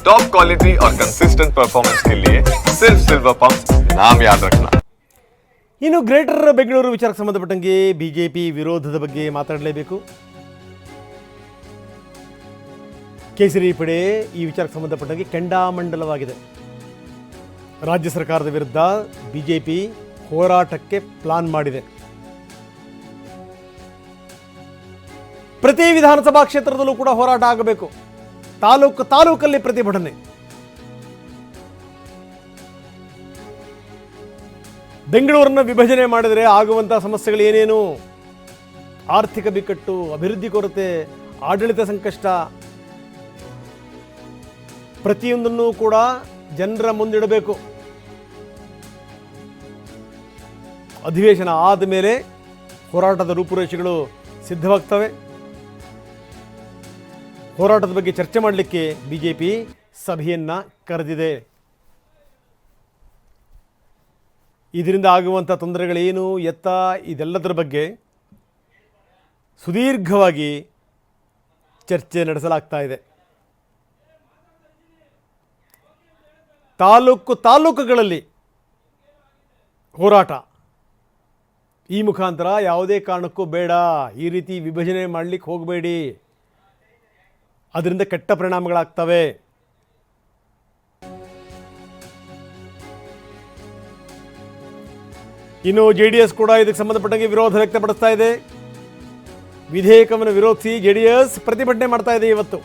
Top quality और consistent performance के लिए सिर्फ सिल्वर पंप नाम याद रखना ಇನ್ನು ಗ್ರೇಟರ್ ಬೆಂಗಳೂರು ವಿಚಾರಕ್ಕೆ ಸಂಬಂಧಪಟ್ಟಂಗೆ ಬಿ ಜೆ ಪಿ ವಿರೋಧದ ಬಗ್ಗೆ ಮಾತಾಡಲೇಬೇಕು ಕೇಸರಿ ಪಡೆ ಈ ವಿಚಾರಕ್ಕೆ ಸಂಬಂಧಪಟ್ಟಂಗೆ ಕೆಂಡಾಮಂಡಲವಾಗಿದೆ ರಾಜ್ಯ ಸರ್ಕಾರದ ವಿರುದ್ಧ ಬಿ ಜೆ ಪಿ ಹೋರಾಟಕ್ಕೆ ಪ್ಲಾನ್ ಮಾಡಿದೆ ಪ್ರತಿ ವಿಧಾನಸಭಾ ಕ್ಷೇತ್ರದಲ್ಲೂ ಕೂಡ ಹೋರಾಟ ಆಗಬೇಕು ತಾಲೂಕು ತಾಲೂಕಲ್ಲಿ ಪ್ರತಿಭಟನೆ. ಬೆಂಗಳೂರನ್ನು ವಿಭಜನೆ ಮಾಡಿದರೆ ಆಗುವಂಥ ಸಮಸ್ಯೆಗಳು ಏನೇನು? ಆರ್ಥಿಕ ಬಿಕ್ಕಟ್ಟು, ಅಭಿವೃದ್ಧಿ ಕೊರತೆ, ಆಡಳಿತ ಸಂಕಷ್ಟ. ಪ್ರತಿಯೊಂದನ್ನು ಕೂಡ ಜನರ ಮುಂದಿಡಬೇಕು. ಅಧಿವೇಶನ ಆದ ಮೇಲೆ ಹೋರಾಟದ ರೂಪುರೇಷೆಗಳು ಸಿದ್ಧವಾಗ್ತವೆ. ಹೋರಾಟದ ಬಗ್ಗೆ ಚರ್ಚೆ ಮಾಡಲಿಕ್ಕೆ ಬಿಜೆಪಿ ಸಭೆಯನ್ನ ಕರೆದಿದೆ. ಇದರಿಂದ ಆಗುವಂಥ ತೊಂದರೆಗಳೇನು, ಎತ್ತ, ಇದೆಲ್ಲದರ ಬಗ್ಗೆ ಸುದೀರ್ಘವಾಗಿ ಚರ್ಚೆ ನಡೆಸಲಾಗ್ತಾ ಇದೆ. ತಾಲೂಕು ತಾಲೂಕುಗಳಲ್ಲಿ ಹೋರಾಟ. ಈ ಮುಖಾಂತರ ಯಾವುದೇ ಕಾರಣಕ್ಕೂ ಬೇಡ. ಈ ರೀತಿ ವಿಭಜನೆ ಮಾಡಲಿಕ್ಕೆ ಹೋಗಬೇಡಿ. ಅದರಿಂದ ಕೆಟ್ಟ ಪರಿಣಾಮಗಳಾಗ್ತವೆ. ಇನ್ನು ಜೆ ಡಿ ಎಸ್ ಕೂಡ ಇದಕ್ಕೆ ಸಂಬಂಧಪಟ್ಟಂಗೆ ವಿರೋಧ ವ್ಯಕ್ತಪಡಿಸ್ತಾ ಇದೆ. ವಿಧೇಯಕವನ್ನು ವಿರೋಧಿಸಿ ಜೆ ಡಿ ಎಸ್ ಪ್ರತಿಭಟನೆ ಮಾಡ್ತಾ ಇದೆ ಇವತ್ತು.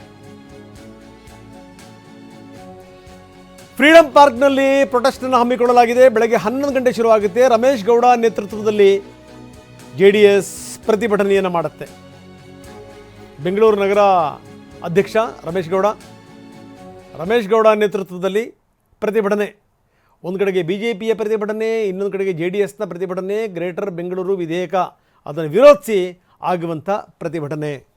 ಫ್ರೀಡಂ ಪಾರ್ಕ್ನಲ್ಲಿ ಪ್ರೊಟೆಸ್ಟ್ ಅನ್ನು ಹಮ್ಮಿಕೊಳ್ಳಲಾಗಿದೆ. ಬೆಳಗ್ಗೆ ಹನ್ನೊಂದು ಗಂಟೆ ಶುರುವಾಗುತ್ತೆ. ರಮೇಶ್ ಗೌಡ ನೇತೃತ್ವದಲ್ಲಿ ಜೆ ಡಿ ಎಸ್ ಪ್ರತಿಭಟನೆಯನ್ನು ಮಾಡುತ್ತೆ. ಬೆಂಗಳೂರು ನಗರ ಅಧ್ಯಕ್ಷ ರಮೇಶ್ ಗೌಡ. ರಮೇಶ್ ಗೌಡ ನೇತೃತ್ವದಲ್ಲಿ ಪ್ರತಿಭಟನೆ. ಒಂದು ಕಡೆಗೆ ಬಿ ಜೆ ಪಿಯ ಪ್ರತಿಭಟನೆ, ಇನ್ನೊಂದು ಕಡೆಗೆ ಜೆ ಡಿ ಎಸ್ನ ಪ್ರತಿಭಟನೆ, ಗ್ರೇಟರ್ ಬೆಂಗಳೂರು ವಿಧೇಯಕ. ಅದನ್ನು ವಿರೋಧಿಸಿ ಆಗುವಂಥ ಪ್ರತಿಭಟನೆ.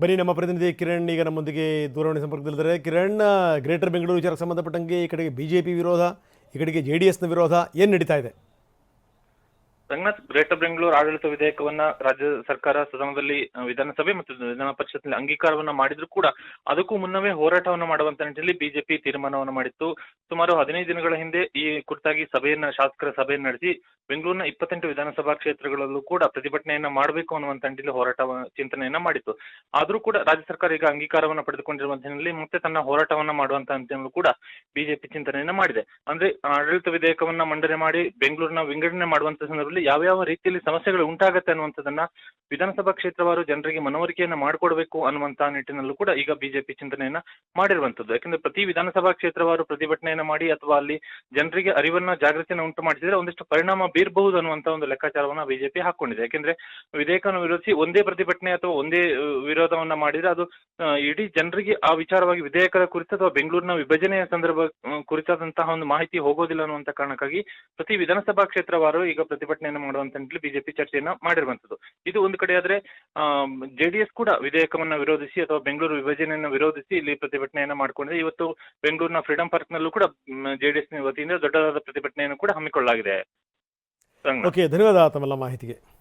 ಬನ್ನಿ, ನಮ್ಮ ಪ್ರತಿನಿಧಿ ಕಿರಣ್ ಈಗ ನಮ್ಮೊಂದಿಗೆ ದೂರವಾಣಿ ಸಂಪರ್ಕದಲ್ಲಿದ್ದಾರೆ. ಕಿರಣ್ ಗ್ರೇಟರ್ ಬೆಂಗಳೂರು ವಿಚಾರಕ್ಕೆ ಸಂಬಂಧಪಟ್ಟಂಗೆ ಈ ಕಡೆಗೆ ಬಿ ವಿರೋಧ, ಈ ಕಡೆಗೆ ಜೆ ವಿರೋಧ ಏನು ನಡೀತಾ ಇದೆ? ರಂಗನಾಥ್ ಗ್ರೇಟರ್ ಬೆಂಗಳೂರು ಆಡಳಿತ ವಿಧೇಯಕವನ್ನ ರಾಜ್ಯ ಸರ್ಕಾರ ಸದನದಲ್ಲಿ ವಿಧಾನಸಭೆ ಮತ್ತು ವಿಧಾನ ಪರಿಷತ್ನಲ್ಲಿ ಅಂಗೀಕಾರವನ್ನ ಮಾಡಿದ್ರು ಕೂಡ ಅದಕ್ಕೂ ಮುನ್ನವೇ ಹೋರಾಟವನ್ನ ಮಾಡುವಂತ ನಿಟ್ಟಿನಲ್ಲಿ ಬಿಜೆಪಿ ತೀರ್ಮಾನವನ್ನ ಮಾಡಿತ್ತು. ಸುಮಾರು ಹದಿನೈದು ದಿನಗಳ ಹಿಂದೆ ಈ ಕುರಿತಾಗಿ ಸಭೆಯನ್ನ, ಶಾಸಕರ ಸಭೆಯನ್ನ ನಡೆಸಿ ಬೆಂಗಳೂರಿನ ಇಪ್ಪತ್ತೆಂಟು ವಿಧಾನಸಭಾ ಕ್ಷೇತ್ರಗಳಲ್ಲೂ ಕೂಡ ಪ್ರತಿಭಟನೆಯನ್ನ ಮಾಡಬೇಕು ಅನ್ನುವಂತ ನಿಟ್ಟಿನಲ್ಲಿ ಹೋರಾಟ ಚಿಂತನೆಯನ್ನ ಮಾಡಿತ್ತು. ಆದ್ರೂ ಕೂಡ ರಾಜ್ಯ ಸರ್ಕಾರ ಈಗ ಅಂಗೀಕಾರವನ್ನ ಪಡೆದುಕೊಂಡಿರುವ ಹಿನ್ನೆಲೆಯಲ್ಲಿ ಮತ್ತೆ ತನ್ನ ಹೋರಾಟವನ್ನ ಮಾಡುವಂತ ನಿಟ್ಟಿನಲ್ಲೂ ಕೂಡ ಬಿಜೆಪಿ ಚಿಂತನೆಯನ್ನ ಮಾಡಿದೆ. ಅಂದ್ರೆ ಆಡಳಿತ ವಿಧೇಯಕವನ್ನ ಮಂಡನೆ ಮಾಡಿ ಬೆಂಗಳೂರಿನ ವಿಂಗಡಣೆ ಮಾಡುವಂತ ಸಂದರ್ಭದಲ್ಲಿ ಯಾವ ಯಾವ ರೀತಿಯಲ್ಲಿ ಸಮಸ್ಯೆಗಳು ಉಂಟಾಗತ್ತೆ ಅನ್ನುವಂಥದ್ದನ್ನ ವಿಧಾನಸಭಾ ಕ್ಷೇತ್ರವಾರು ಜನರಿಗೆ ಮನವರಿಕೆಯನ್ನ ಮಾಡಿಕೊಡ್ಬೇಕು ಅನ್ನುವಂತಹ ನಿಟ್ಟಿನಲ್ಲೂ ಕೂಡ ಈಗ ಬಿಜೆಪಿ ಚಿಂತನೆಯನ್ನ ಮಾಡಿರುವಂತದ್ದು ಯಾಕಂದ್ರೆ ಪ್ರತಿ ವಿಧಾನಸಭಾ ಕ್ಷೇತ್ರವಾರು ಪ್ರತಿಭಟನೆಯನ್ನ ಮಾಡಿ ಅಥವಾ ಅಲ್ಲಿ ಜನರಿಗೆ ಅರಿವನ್ನ, ಜಾಗೃತಿಯನ್ನ ಉಂಟು ಮಾಡಿಸಿದ್ರೆ ಒಂದಿಷ್ಟು ಪರಿಣಾಮ ಬೀರಬಹುದು ಅನ್ನುವಂತ ಒಂದು ಲೆಕ್ಕಾಚಾರವನ್ನ ಬಿಜೆಪಿ ಹಾಕೊಂಡಿದೆ ಯಾಕಂದ್ರೆ ವಿಧೇಯಕವನ್ನು ವಿರೋಧಿಸಿ ಒಂದೇ ಪ್ರತಿಭಟನೆ ಅಥವಾ ಒಂದೇ ವಿರೋಧವನ್ನ ಮಾಡಿದ್ರೆ ಅದು ಇಡೀ ಜನರಿಗೆ ಆ ವಿಚಾರವಾಗಿ ವಿಧೇಯಕದ ಕುರಿತು ಅಥವಾ ಬೆಂಗಳೂರಿನ ವಿಭಜನೆಯ ಸಂದರ್ಭ ಕುರಿತಾದಂತಹ ಒಂದು ಮಾಹಿತಿ ಹೋಗೋದಿಲ್ಲ ಅನ್ನುವಂತ ಕಾರಣಕ್ಕಾಗಿ ಪ್ರತಿ ವಿಧಾನಸಭಾ ಕ್ಷೇತ್ರವಾರು ಈಗ ಪ್ರತಿಭಟನೆಯನ್ನು ಮಾಡುವಂತ ಬಿಜೆಪಿ ಚರ್ಚೆಯನ್ನ ಮಾಡಿರುವಂತದ್ದು. ಇದು ಒಂದು ಕಡೆ ಆದ್ರೆ ಜೆಡಿಎಸ್ ಕೂಡ ವಿಧೇಯಕವನ್ನ ವಿರೋಧಿಸಿ ಅಥವಾ ಬೆಂಗಳೂರು ವಿಭಜನೆಯನ್ನ ವಿರೋಧಿಸಿ ಇಲ್ಲಿ ಪ್ರತಿಭಟನೆಯನ್ನ ಮಾಡ್ಕೊಂಡಿದೆ. ಇವತ್ತು ಬೆಂಗಳೂರಿನ ಫ್ರೀಡಂ ಪಾರ್ಕ್ ನಲ್ಲೂ ಕೂಡ ಜೆಡಿಎಸ್ ವತಿಯಿಂದ ದೊಡ್ಡದಾದ ಪ್ರತಿಭಟನೆಯನ್ನು ಕೂಡ ಹಮ್ಮಿಕೊಳ್ಳಲಾಗಿದೆ. ಓಕೆ ಧನ್ಯವಾದ ತಮ್ಮೆಲ್ಲ ಮಾಹಿತಿಗೆ.